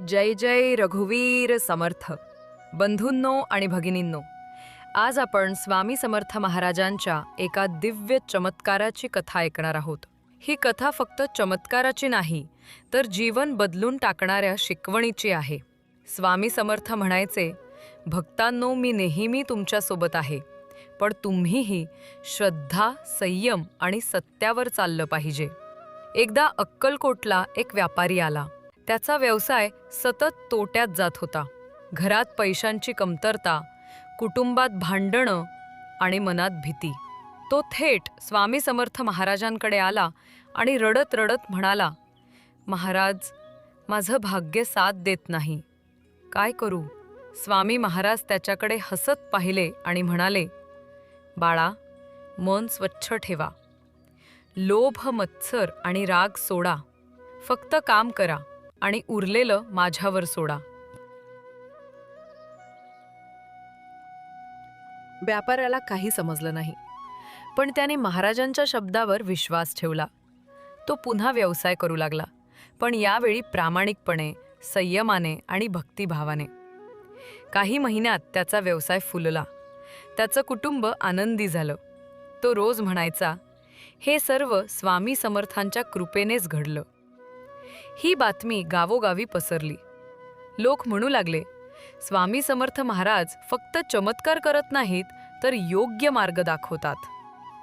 जय जय रघुवीर समर्थ. बंधूंनो आणि भगिनींनो आज आपण स्वामी समर्थ महाराजांच्या एका दिव्य चमत्काराची कथा ऐकणार आहोत. ही कथा फक्त चमत्काराची नाही तर जीवन बदलून टाकणाऱ्या शिकवणीची आहे. स्वामी समर्थ म्हणायचे भक्तांनो मी नेहमी तुमच्यासोबत आहे पण तुम्हीही श्रद्धा संयम आणि सत्यावर चाललं पाहिजे. एकदा अक्कलकोटला एक व्यापारी आला. त्याचा व्यवसाय सतत तोट्यात जात होता. घरात पैशांची कमतरता कुटुंबात भांडणं आणि मनात भीती. तो थेट स्वामी समर्थ महाराजांकडे आला आणि रडत रडत म्हणाला महाराज माझं भाग्य साथ देत नाही. काय करू? स्वामी महाराज त्याच्याकडे हसत पाहिले आणि म्हणाले बाळा मन स्वच्छ ठेवा. लोभ मत्सर आणि राग सोडा. फक्त काम करा. आणि उरलेलं माझ्यावर सोडा. व्यापाऱ्याला काही समजलं नाही. पण त्याने महाराजांच्या शब्दावर विश्वास ठेवला. तो पुन्हा व्यवसाय करू लागला. पण यावेळी प्रामाणिकपणे संयमाने आणि भक्तिभावाने. काही महिन्यात त्याचा व्यवसाय फुलला. त्याचं कुटुंब आनंदी झालं. तो रोज म्हणायचा हे सर्व स्वामी समर्थांच्या कृपेनेच घडलं. ही बातमी गावोगावी पसरली. लोक म्हणू लागले स्वामी समर्थ महाराज फक्त चमत्कार करत नाहीत तर योग्य मार्ग दाखवतात.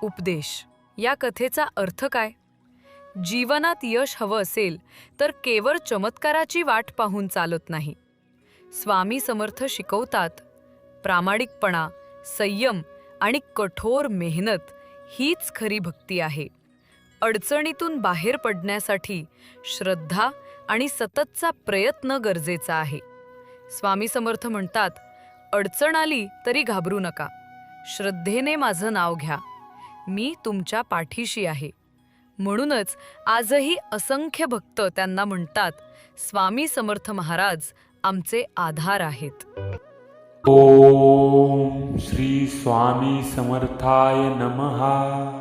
उपदेश. या कथेचा अर्थ काय? जीवनात यश हवं असेल तर केवळ चमत्काराची वाट पाहून चालत नाही. स्वामी समर्थ शिकवतात प्रामाणिकपणा संयम आणि कठोर मेहनत हीच खरी भक्ती आहे. अडचणीतून बाहेर पडण्यासाठी श्रद्धा आणि सततचा प्रयत्न गरजेचा आहे. स्वामी समर्थ म्हणतात अडचण आली तरी घाबरू नका. श्रद्धेने माझं नाव घ्या. मी तुमच्या पाठीशी आहे. म्हणूनच आजही असंख्य भक्त त्यांना म्हणतात स्वामी समर्थ महाराज आमचे आधार आहेत. ओम श्री स्वामी समर्थाय नमः.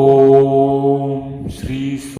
ओम श्री